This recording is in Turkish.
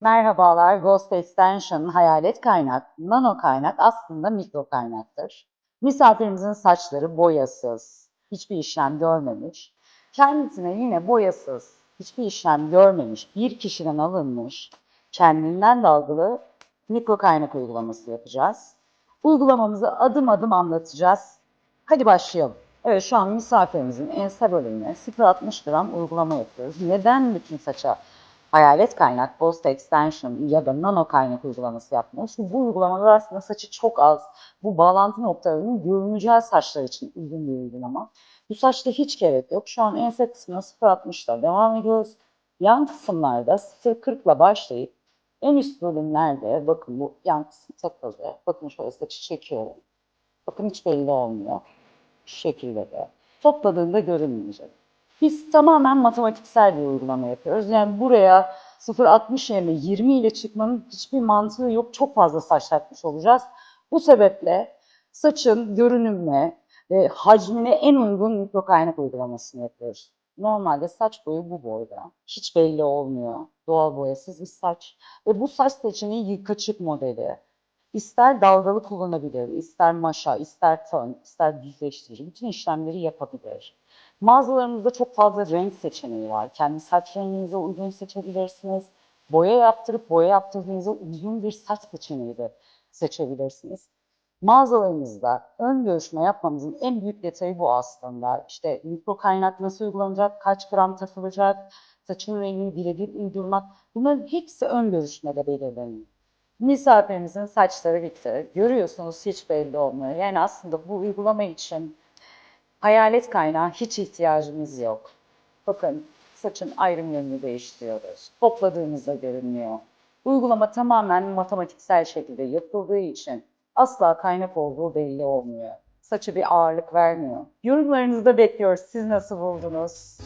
Merhabalar, Ghost Extension hayalet kaynak, nano kaynak aslında mikro kaynaktır. Misafirimizin saçları boyasız, hiçbir işlem görmemiş. Kendisine yine boyasız, hiçbir işlem görmemiş bir kişiden alınmış, kendinden dalgalı mikro kaynak uygulaması yapacağız. Uygulamamızı adım adım anlatacağız. Hadi başlayalım. Evet şu an misafirimizin ense bölümüne 0.60 gram uygulama yapıyoruz. Neden bütün saça hayalet kaynak, Ghost Extension ya da nano kaynak uygulaması yapmıyoruz? Çünkü bu uygulamalar aslında saçı çok az, bu bağlantı noktalarının görüneceği saçlar için uygun bir uygulama. Bu saçta hiç gerek yok. Şu an ense kısmına 0.60'la devam ediyoruz. Yan kısımlarda 0.40 ile başlayıp en üst bölümlerde bakın bu yan kısım takıldı. Bakın şöyle saçı çekiyorum. Bakın hiç belli olmuyor. Şu şekilde de. Topladığında görünmeyecek. Biz tamamen matematiksel bir uygulama yapıyoruz. Yani buraya 0.60 yerine 20 ile çıkmanın hiçbir mantığı yok. Çok fazla saç takmış olacağız. Bu sebeple saçın görünümüne ve hacmine en uygun mikro kaynak uygulamasını yapıyoruz. Normalde saç boyu bu boyda. Hiç belli olmuyor. Doğal boyasız bir saç. Ve bu saç seçeneği yıkaçık modeli. İster dalgalı kullanabilir, ister maşa, ister tön, ister düzleştirici. Bütün işlemleri yapabilir. Mağazalarımızda çok fazla renk seçeneği var. Kendi saç renginize uygun seçebilirsiniz. Boya yaptırıp boya yaptırdığınızda uygun bir saç seçeneği de seçebilirsiniz. Mağazalarımızda ön görüşme yapmamızın en büyük detayı bu aslında. İşte mikro kaynak nasıl uygulanacak, kaç gram takılacak, saçın rengini birebir uydurmak. Bunların hepsi ön görüşmede belirleniyor. Misafirimizin saçları bitti. Görüyorsunuz hiç belli olmuyor. Yani aslında bu uygulama için hayalet kaynağı hiç ihtiyacımız yok. Bakın saçın ayrım yönünü değiştiriyoruz. Topladığımızda görünüyor. Uygulama tamamen matematiksel şekilde yapıldığı için asla kaynak olduğu belli olmuyor. Saça bir ağırlık vermiyor. Yorumlarınızı da bekliyoruz. Siz nasıl buldunuz?